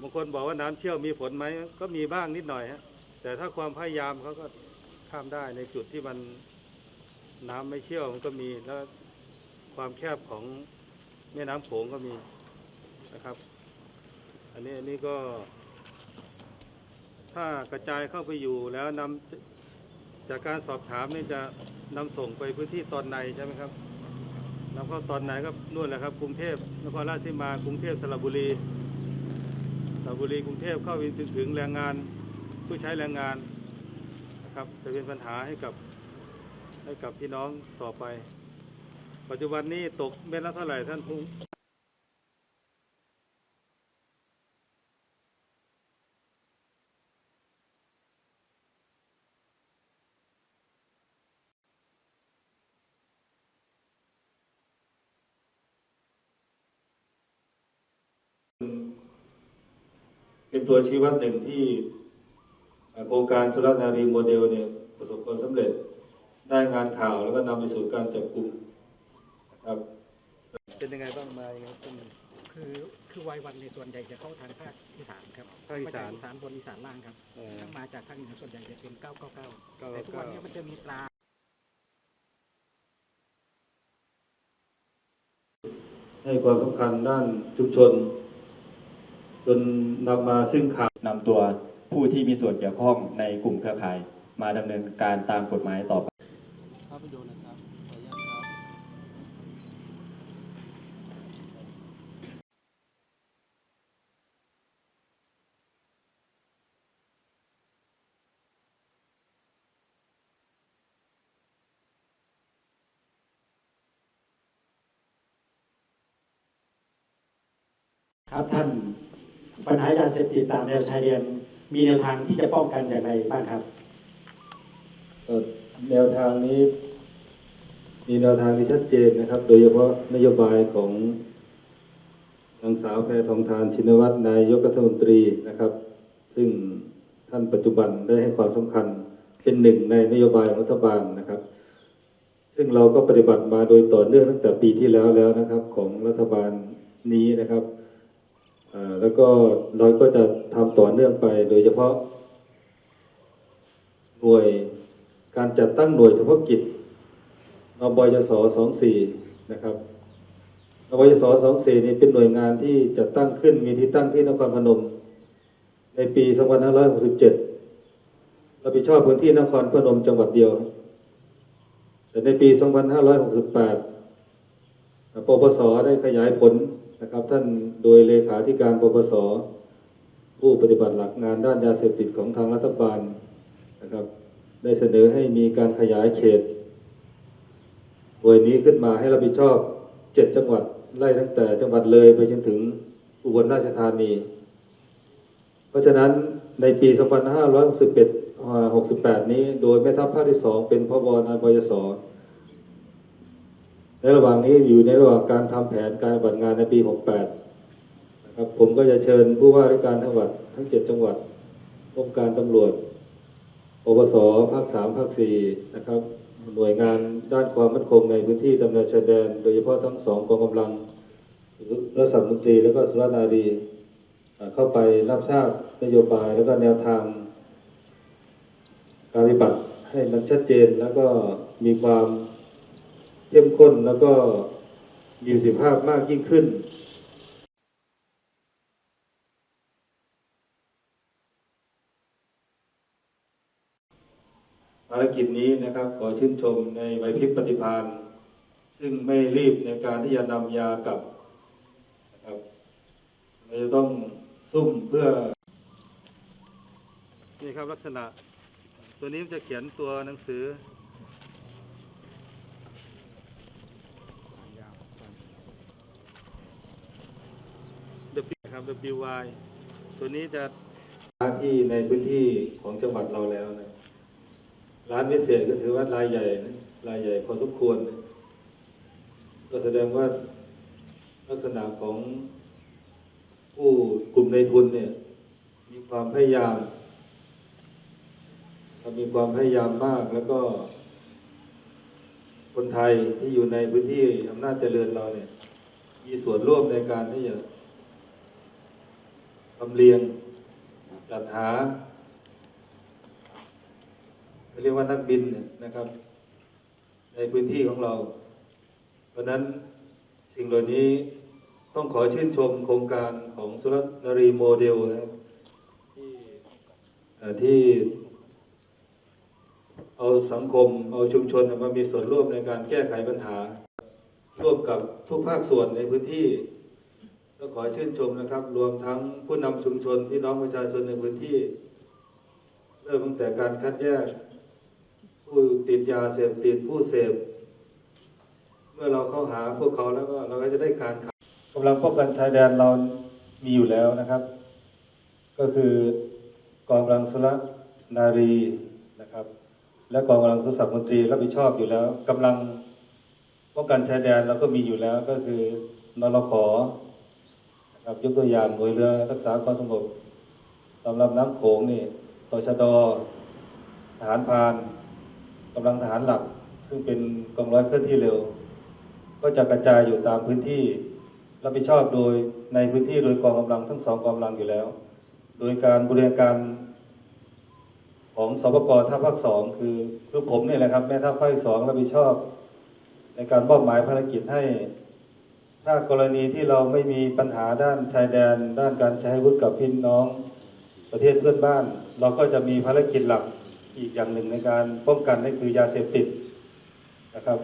บางคนบอกว่าน้ำเชี่ยวมีผลไหมก็มีบ้างนิดหน่อยฮะ แต่ถ้าความพยายามเขาก็ข้ามได้ในจุดที่มันน้ำไม่เชี่ยวมันก็มีแล้วความแคบของแม่น้ำโขงก็มีนะครับ อันนี้อันนี้ก็ ถ้ากระจายเข้าไปอยู่แล้วนำจากการสอบถามนี่จะนำส่งไปพื้นที่ตอนในใช่ไหมครับ นำเข้าตอนไหนก็นู่นแหละครับ กรุงเทพนครราชสีมากรุงเทพสระบุรีสระบุรีกรุงเทพเข้าไปถึงถึงแรงงานผู้ใช้แรงงานนะครับจะเป็นปัญหาให้กับให้กับพี่น้องต่อไป ปัจจุบันนี้ตกเม็ดละเท่าไหร่ท่านผู้ เป็นตัวชี้วัดหนึ่งที่เอ่อโครงการสุรนารีโมเดลเนี่ยประสบความสำเร็จได้งานข่าวแล้วก็นำไปสู่การจับกลุ่มนะครับ เป็นยังไงบ้างมายังไงบ้างคือคือวัยวันในส่วนใหญ่จะเข้าทางภาคอีสานครับภาคอีสานมจกอีสานบนอีสานล่างครับเอ่อถ้ามาจากภาคเหนือส่วนใหญ่จะเป็น999 999 แต่ทุกวันนี้มันจะมีตรา ให้ความสำคัญด้านชุมชน จนนำมาซึ่งข่าวนำตัวผู้ที่มีส่วนเกี่ยวข้องในกลุ่มเครือข่าย มาดำเนินการตามกฎหมายต่อไปภาพยนตร์นะครับขออนุญาตครับครับท่าน ปัญหายาเสพติดตามแนวชายแดนมีแนวทางที่จะป้องกันอย่างไรบ้างครับเอ่อแนวทางนี้ มีแนวทางที่ชัดเจนนะครับ โดยเฉพาะนโยบายของนางสาวแพทองทานชินวัตรนายกรัฐมนตรีนะครับ ซึ่งท่านปัจจุบันได้ให้ความสำคัญเป็นหนึ่งในนโยบายของรัฐบาลนะครับ ซึ่งเราก็ปฏิบัติมาโดยต่อเนื่องตั้งแต่ปีที่แล้วแล้วนะครับ ของรัฐบาลนี้นะครับ แล้วก็เราก็จะทำต่อเนื่องไป โดยเฉพาะ หน่วยการจัดตั้งหน่วยเฉพาะกิจอบยศ24นะครับอบยศ24นี่เป็นหน่วยงานที่จัดตั้งขึ้นมีที่ตั้งที่นครพนม ในปี2567รับผิดชอบพื้นที่นครพนมจังหวัดเดียว แต่ในปี 2568 ปปสได้ขยายผลนะครับ ท่านโดยเลขาธิการปปสผู้ปฏิบัติหลักงานด้านยาเสพติดของทางรัฐบาลนะครับ ได้เสนอให้มีการขยายเขตหน่วยนี้ขึ้นมาให้รับผิดชอบเจ็ดจังหวัดไล่ตั้งแต่จังหวัดเลยไปจนถึงอุบลราชธานี เพราะฉะนั้นในปี 2561 68 นี้ โดยแม่ทัพภาคที่สองเป็นพบนายบยศ ในระหว่างนี้อยู่ในระหว่างการทำแผนการปฏิบัติงานในปี 68 นะครับ ผมก็จะเชิญผู้ว่าราชการจังหวัดทั้ง 7 จังหวัดองค์การตำรวจปปสภาค 3 ภาค 4 นะครับ หน่วยงานด้านความมั่นคงในพื้นที่ตำแหน่งชายแดน โดยเฉพาะทั้งสองกองกำลังรัศมนตรีและก็สุรนารีเข้าไปรับทราบนโยบายแล้วก็แนวทางการปฏิบัติให้มันชัดเจนแล้วก็มีความ เข้มข้นแล้วก็มีประสิทธิภาพมากยิ่งขึ้นภารกิจนี้นะครับ ขอชื่นชมในไวพริบปฏิภาณซึ่งไม่รีบในการที่จะนำยากลับนะครับเราจะต้องซุ่มเพื่อ นี่ครับลักษณะ ตัวนี้มันจะเขียนตัวหนังสือ W ครับ WY ตัวนี้จะร้านที่ในพื้นที่ของจังหวัดเราแล้วนะร้านพิเศษก็ถือว่ารายใหญ่นะรายใหญ่พอสมควรนะก็แสดงว่าลักษณะของผู้กลุ่มในทุนเนี่ย มีความพยายามมีความพยายามมากแล้วก็คนไทยที่อยู่ในพื้นที่อำนาจเจริญเราเนี่ย มีส่วนร่วมในการที่จะำเลียงจัดหาเรียกว่านักบินนะครับ ในพื้นที่ของเรา เพราะนั้นสิ่งเหล่านี้ต้องขอชื่นชมโครงการของสุรนารีโมเดลนะครับที่เอาสังคมเอาชุมชนมามีส่วนร่วมในการแก้ไขปัญหา ร่วมกับทุกภาคส่วนในพื้นที่ ก็ขอชื่นชมนะครับ รวมทั้งผู้นำชุมชนพี่น้องประชาชนในพื้นที่ เริ่มตั้งแต่การคัดแยก ผู้ติดยาเสพติดผู้เสพ เมื่อเราเข้าหาพวกเขาแล้วก็เราก็จะได้การขับกำลังป้องกันชายแดนเรามีอยู่แล้วนะครับ ก็คือกองกำลังสุรนารีนะครับ และกองกำลังสุรศักดิ์มนตรีรับผิดชอบอยู่แล้วกำลังป้องกันชายแดนเราก็มีอยู่แล้วก็คือนรขนะ ครับยกตัวอย่างหน่วยเรือรักษาความสงบสำหรับน้ำโขงนี่ตชดทหารพานกำลังทหารหลัก ซึ่งเป็นกองร้อยเคลื่อนที่เร็ว ก็จะกระจายอยู่ตามพื้นที่รับผิดชอบโดยในพื้นที่โดยกองกำลังทั้งสองกองกำลังอยู่แล้ว โดยการบริหารการของสปกท่าภาคสองคือคือผมเนี่ยแหละครับแม่ทัพภาคสองรับผิดชอบ ในการมอบหมายภารกิจให้ ถ้ากรณีที่เราไม่มีปัญหาด้านชายแดน ด้านการใช้อาวุธกับพี่น้อง ประเทศเพื่อนบ้าน เราก็จะมีภารกิจหลักอีกอย่างหนึ่งในการป้องกันนั่นคือยาเสพติดนะครับ